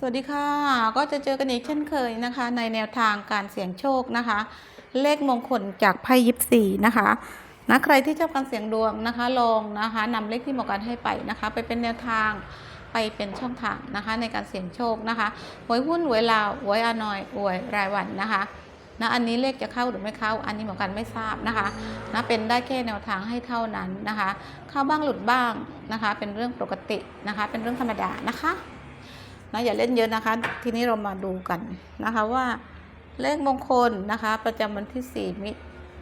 สวัสดีค่ะ ก็จะเจอกันอีกเช่นเคยนะคะ ในแนวทางการเสี่ยงโชคนะคะ เลขมงคลจากไพ่ยิปซีนะคะนะใครที่ชอบการเสี่ยงดวงนะคะ ลองนะคะนำเลขที่หมอการให้ไปนะคะ ไปเป็นแนวทางไปเป็นช่องทางนะคะ ในการเสี่ยงโชคนะคะหวยหุ้นหวยลาวหวยอานอยหวยรายวันนะคะนะอันนี้เลขจะเข้าหรือไม่เข้า อันนี้หมอการไม่ทราบนะคะนะเป็นได้แค่แนวทางให้เท่านั้นนะคะ เข้าบ้างหลุดบ้างนะคะ เป็นเรื่องปกตินะคะ เป็นเรื่องธรรมดานะคะ นะอย่าเล่นเยอะนะคะ ทีนี้เรามาดูกันนะคะว่าเลขมงคลนะคะ ประจำวันที่ 4 มิ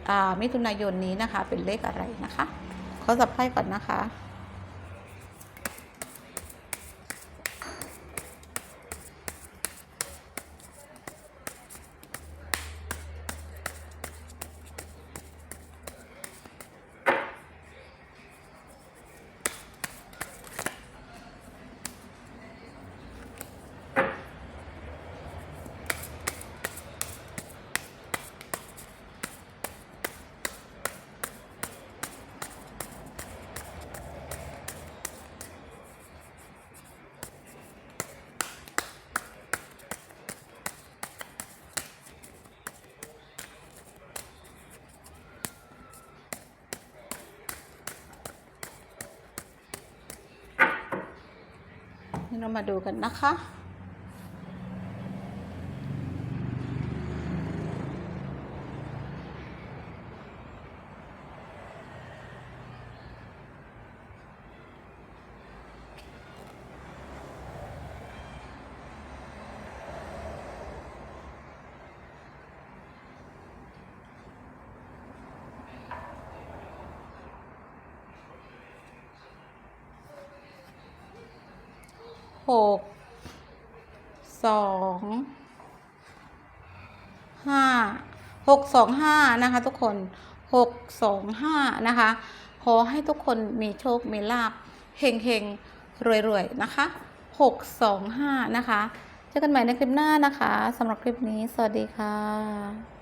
อ่มิถุนายนนี้นะคะ เป็นเลขอะไรนะคะขอสับไพ่ก่อนนะคะ เรามาดูกันนะคะ หกสองห้าหกสองห้านะคะทุกคนหกสองห้านะคะขอให้ทุกคนมีโชค มีลาบเฮงเฮงรวยรวยๆนะคะหกสองห้านะคะ เจอกันใหม่ในคลิปหน้านะคะสำหรับคลิปนี้ สวัสดีค่ะ